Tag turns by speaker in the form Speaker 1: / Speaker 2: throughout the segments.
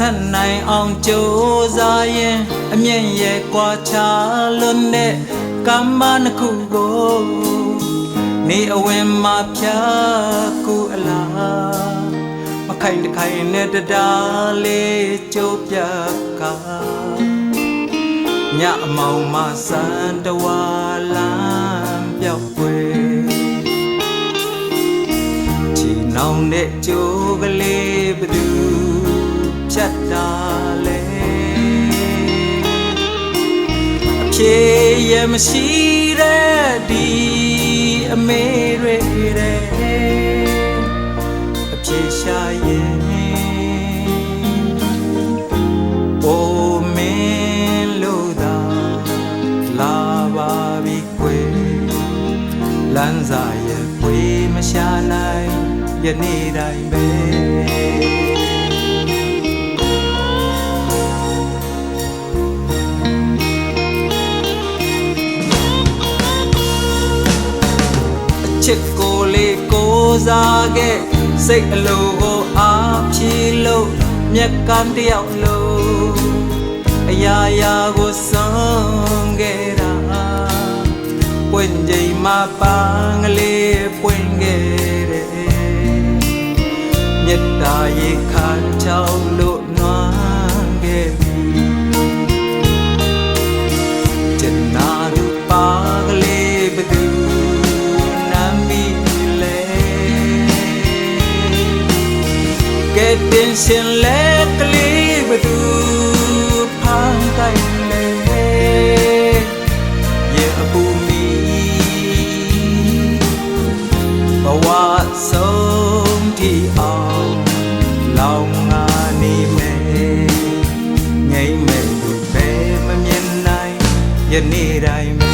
Speaker 1: အောင်ကြိုးစားရင်အမြင့်ရဲ့ကွာချလွန်းတဲ့ကမ္မနှစ်ခုကိုနေအဝင်မှာဖြာကူအလားမခိုင်တခိုင်နဲ့တတားလေးကြိုးပြကညအမောင်မစံတဝါလမ်းပြောက်ွယ်ချီနောင်တဲ့ကြိုးကလေးဘသူ ဖြတ်တာလဲအဖြေရမရှိတဲ့ဒီအမေတွေတဲ့အဖြေရှာရင်အိုမင်းလို့သာလာပါပြီကွယ်လမ်းစာရဲ့ပွေမရှာနိုင်ယနေ့တိုင်းပဲ ချစ်ကိုလေးကိုစားခဲ့စိတ်အလိုကိုအားဖြည့်လို့မြက်ကမ်းတယောက်လို့အရာရာကိုဆုံးခဲ့တာပွင့်ချိန်မှာပန်းကလေးပွင့်ခဲ့တယ်မြတ်တာရေခမ်းချောင်းလို့ တင်ရှင်လက်ကလေးဘသူဖန်တိုင်လဲရဲ့အပူမီဘဝဆုံးတီအောင်လောင်ငါနေမယ်ငိမ့်မဲ့သူပဲမမြင်နိုင်ယနေ့တိုင်း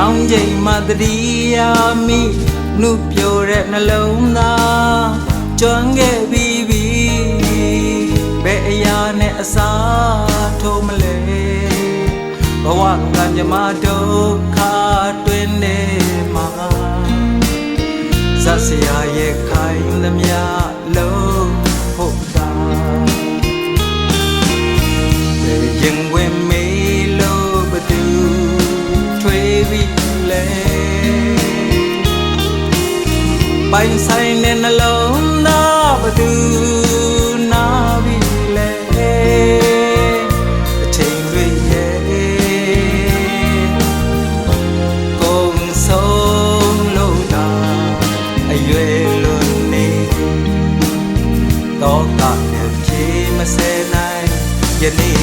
Speaker 1: နောင်ချိန်မှတတိယာမိနှုတ်ပြိုတဲ့နှလုံးသားကျွမ်းခဲ့ပြီးပြီဘယ်အရာနဲ့အစားထိုးမလဲဘဝကံကြမ္မာဒုက္ခတွင်နေမှာဇတ်စရာရဲ့ခိုင်သမျှလုံး ပိုင်ဆိုင်တဲ့နှလုံးသားဘသူနာပြီလဲအချိန်တွေရဲ့ကုန်ဆုံးလို့သာအရွယ်လွန်နေတော့ကလည်းဖြေမစဲနိုင်ယနေ့